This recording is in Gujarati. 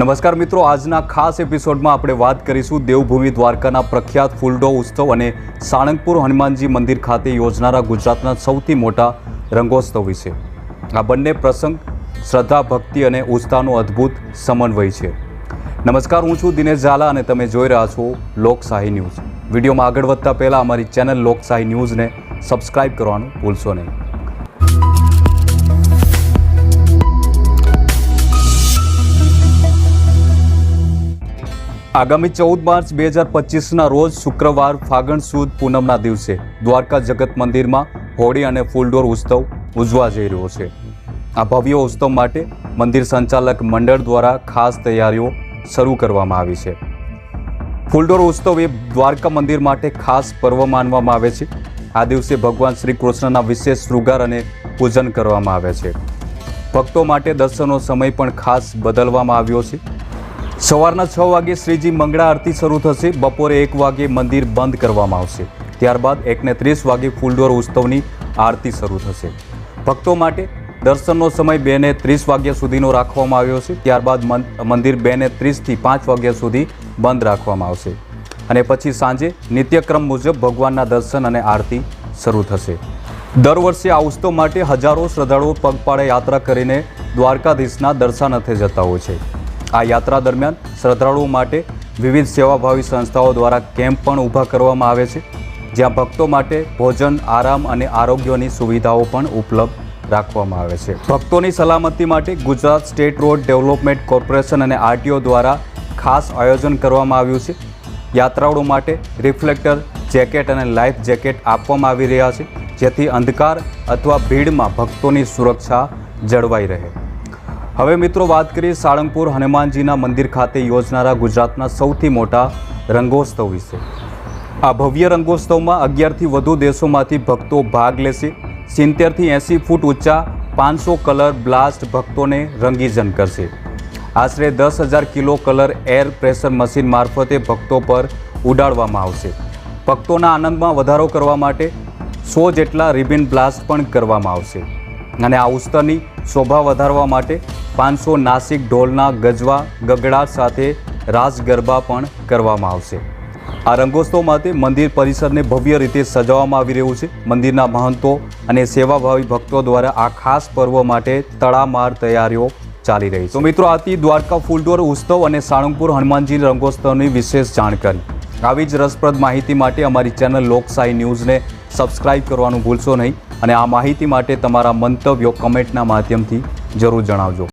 નમસ્કાર મિત્રો, આજના ખાસ એપિસોડમાં આપણે વાત કરીશું દેવભૂમિ દ્વારકાના પ્રખ્યાત ફૂલડો ઉત્સવ અને સાણંગપુર હનુમાનજી મંદિર ખાતે યોજનારા ગુજરાતના સૌથી મોટા રંગોત્સવ વિશે. આ બંને પ્રસંગ શ્રદ્ધા, ભક્તિ અને ઉત્સાહનો અદ્ભુત સમન્વય છે. નમસ્કાર, હું છું દિનેશ ઝાલા અને તમે જોઈ રહ્યા છો લોકશાહી ન્યૂઝ. વિડીયોમાં આગળ વધતા પહેલાં અમારી ચેનલ લોકશાહી ન્યૂઝને સબસ્ક્રાઇબ કરવાનું ભૂલશો નહીં. આગામી ચૌદ માર્ચ બે હજાર પચીસના રોજ શુક્રવાર ફાગણ સુદ પૂનમના દિવસે દ્વારકા જગત મંદિરમાં હોળી અને ફૂલડોર ઉત્સવ ઉજવા જઈ રહ્યો છે. આ ભવ્ય ઉત્સવ માટે મંદિર સંચાલક મંડળ દ્વારા ખાસ તૈયારીઓ શરૂ કરવામાં આવી છે. ફૂલડોર ઉત્સવ એ દ્વારકા મંદિર માટે ખાસ પર્વ માનવામાં આવે છે. આ દિવસે ભગવાન શ્રી કૃષ્ણના વિશેષ શૃગાર અને પૂજન કરવામાં આવે છે. ભક્તો માટે દર્શનનો સમય પણ ખાસ બદલવામાં આવ્યો છે. સવારના છ વાગે શ્રીજી મંગળા આરતી શરૂ થશે. બપોરે એક વાગે મંદિર બંધ કરવામાં આવશે. ત્યારબાદ એકને ત્રીસ વાગે ફૂલડોર ઉત્સવની આરતી શરૂ થશે. ભક્તો માટે દર્શનનો સમય બેને ત્રીસ વાગ્યા સુધીનો રાખવામાં આવ્યો છે. ત્યારબાદ મંદિર બેને ત્રીસથી પાંચ વાગ્યા સુધી બંધ રાખવામાં આવશે. અને પછી સાંજે નિત્યક્રમ મુજબ ભગવાનના દર્શન અને આરતી શરૂ થશે. દર વર્ષે આ ઉત્સવ માટે હજારો શ્રદ્ધાળુઓ પગપાળે યાત્રા કરીને દ્વારકાધીશના દર્શનાર્થે જતા હોય છે. આ યાત્રા દરમિયાન શ્રદ્ધાળુઓ માટે વિવિધ સેવાભાવી સંસ્થાઓ દ્વારા કેમ્પ પણ ઊભા કરવામાં આવે છે, જ્યાં ભક્તો માટે ભોજન, આરામ અને આરોગ્યની સુવિધાઓ પણ ઉપલબ્ધ રાખવામાં આવે છે. ભક્તોની સલામતી માટે Gujarat state road development corporation અને આરટીઓ દ્વારા ખાસ આયોજન કરવામાં આવ્યું છે. યાત્રાળુઓ માટે રિફ્લેક્ટર જેકેટ અને લાઈફ જેકેટ આપવામાં આવી રહ્યા છે, જેથી અંધકાર અથવા ભીડમાં ભક્તોની સુરક્ષા જળવાઈ રહે. હવે મિત્રો વાત કરીએ સાળંગપુર હનુમાનજીના મંદિર ખાતે યોજનારા ગુજરાતના સૌથી મોટા રંગોત્સવ વિશે. આ ભવ્ય રંગોત્સવમાં અગિયારથી વધુ દેશોમાંથી ભક્તો ભાગ લેશે. સિત્તેરથી એંસી ફૂટ ઊંચા પાંચસો કલર બ્લાસ્ટ ભક્તોને રંગીજન કરશે. આશરે દસ હજાર kilo colour air pressure machine મારફતે ભક્તો પર ઉડાડવામાં આવશે. ભક્તોના આનંદમાં વધારો કરવા માટે સો જેટલા રિબિન બ્લાસ્ટ પણ કરવામાં આવશે. અને આ ઉત્સવની શોભા વધારવા માટે પાંચસો નાસિક ઢોલના ગજવા ગગડાટ સાથે રાસ ગરબા પણ કરવામાં આવશે. આ રંગોત્સવ માટે મંદિર પરિસરને ભવ્ય રીતે સજાવવામાં આવી રહ્યું છે. મંદિરના મહંતો અને સેવાભાવી ભક્તો દ્વારા આ ખાસ પર્વ માટે તડામાર તૈયારીઓ ચાલી રહી છે. તો મિત્રો, આથી દ્વારકા ફૂલડોર ઉત્સવ અને સાળંગપુર હનુમાનજી રંગોત્સવની વિશેષ જાણકારી. આવી જ રસપ્રદ માહિતી માટે અમારી ચેનલ લોકશાહી ન્યૂઝને સબસ્ક્રાઇબ કરવાનું ભૂલશો નહીં. અને આ માહિતી માટે તમારા મંતવ્યો કમેન્ટના માધ્યમથી જરૂર જણાવજો.